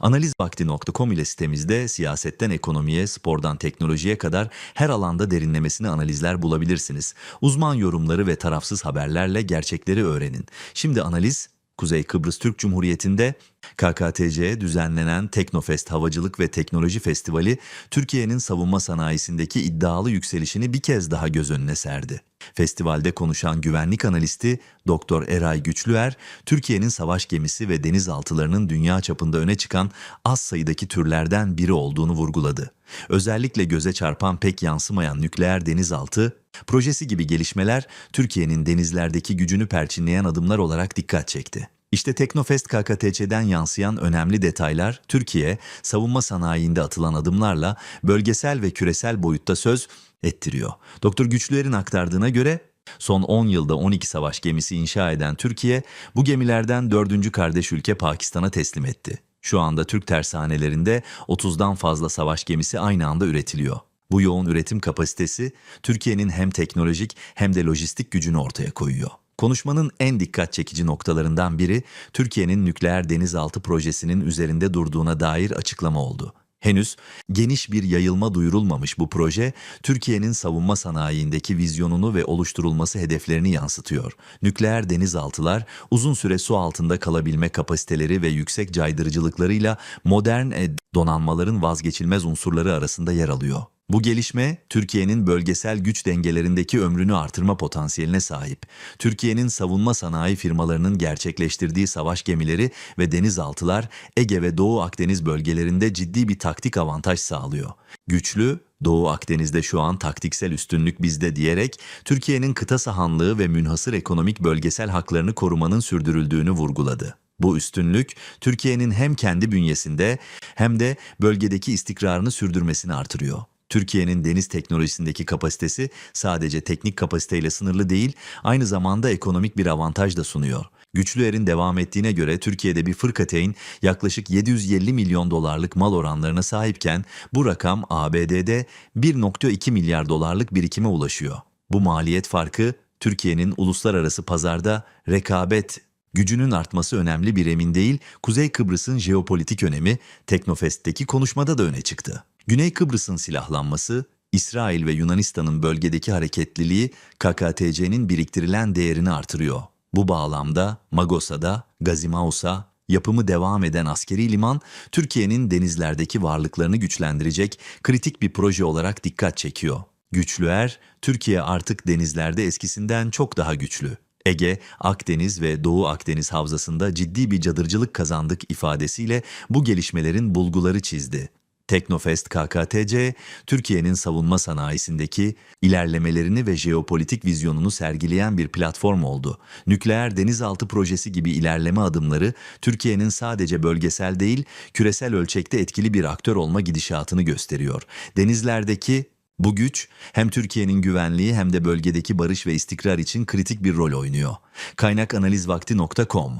Analizvakti.com ile sitemizde siyasetten ekonomiye, spordan teknolojiye kadar her alanda derinlemesine analizler bulabilirsiniz. Uzman yorumları ve tarafsız haberlerle gerçekleri öğrenin. Şimdi analiz Kuzey Kıbrıs Türk Cumhuriyeti'nde KKTC'ye düzenlenen Teknofest Havacılık ve Teknoloji Festivali, Türkiye'nin savunma sanayisindeki iddialı yükselişini bir kez daha göz önüne serdi. Festivalde konuşan güvenlik analisti Doktor Eray Güçlüer, Türkiye'nin savaş gemisi ve denizaltılarının dünya çapında öne çıkan az sayıdaki türlerden biri olduğunu vurguladı. Özellikle göze çarpan pek yansımayan nükleer denizaltı projesi gibi gelişmeler Türkiye'nin denizlerdeki gücünü perçinleyen adımlar olarak dikkat çekti. İşte Teknofest KKTC'den yansıyan önemli detaylar Türkiye savunma sanayiinde atılan adımlarla bölgesel ve küresel boyutta söz ettiriyor. Doktor Güçlüer'in aktardığına göre son 10 yılda 12 savaş gemisi inşa eden Türkiye bu gemilerden 4. kardeş ülke Pakistan'a teslim etti. Şu anda Türk tersanelerinde 30'dan fazla savaş gemisi aynı anda üretiliyor. Bu yoğun üretim kapasitesi Türkiye'nin hem teknolojik hem de lojistik gücünü ortaya koyuyor. Konuşmanın en dikkat çekici noktalarından biri Türkiye'nin nükleer denizaltı projesinin üzerinde durduğuna dair açıklama oldu. Henüz geniş bir yayılma duyurulmamış bu proje, Türkiye'nin savunma sanayindeki vizyonunu ve oluşturulması hedeflerini yansıtıyor. Nükleer denizaltılar uzun süre su altında kalabilme kapasiteleri ve yüksek caydırıcılıklarıyla modern e, donanmaların vazgeçilmez unsurları arasında yer alıyor. Bu gelişme Türkiye'nin bölgesel güç dengelerindeki ömrünü artırma potansiyeline sahip. Türkiye'nin savunma sanayi firmalarının gerçekleştirdiği savaş gemileri ve denizaltılar Ege ve Doğu Akdeniz bölgelerinde ciddi bir taktik avantaj sağlıyor. Güçlü, Doğu Akdeniz'de şu an taktiksel üstünlük bizde diyerek Türkiye'nin kıta sahanlığı ve münhasır ekonomik bölgesel haklarını korumanın sürdürüldüğünü vurguladı. Bu üstünlük Türkiye'nin hem kendi bünyesinde hem de bölgedeki istikrarını sürdürmesini artırıyor. Türkiye'nin deniz teknolojisindeki kapasitesi sadece teknik kapasiteyle sınırlı değil, aynı zamanda ekonomik bir avantaj da sunuyor. Güçlü Er'in devam ettiğine göre Türkiye'de bir fırkateyn yaklaşık 750 milyon dolarlık mal oranlarına sahipken bu rakam ABD'de 1.2 milyar dolarlık birikime ulaşıyor. Bu maliyet farkı Türkiye'nin uluslararası pazarda rekabet Gücünün artması önemli bir emin değil, Kuzey Kıbrıs'ın jeopolitik önemi Teknofest'teki konuşmada da öne çıktı. Güney Kıbrıs'ın silahlanması, İsrail ve Yunanistan'ın bölgedeki hareketliliği KKTC'nin biriktirilen değerini artırıyor. Bu bağlamda Magosa'da, Gazimaus'a, yapımı devam eden askeri liman, Türkiye'nin denizlerdeki varlıklarını güçlendirecek kritik bir proje olarak dikkat çekiyor. Güçlüer, Türkiye artık denizlerde eskisinden çok daha güçlü. Ege, Akdeniz ve Doğu Akdeniz havzasında ciddi bir cadırcılık kazandık ifadesiyle bu gelişmelerin bulguları çizdi. Teknofest KKTC, Türkiye'nin savunma sanayisindeki ilerlemelerini ve jeopolitik vizyonunu sergileyen bir platform oldu. Nükleer denizaltı projesi gibi ilerleme adımları Türkiye'nin sadece bölgesel değil, küresel ölçekte etkili bir aktör olma gidişatını gösteriyor. Denizlerdeki bu güç hem Türkiye'nin güvenliği hem de bölgedeki barış ve istikrar için kritik bir rol oynuyor. Kaynakanalizvakti.com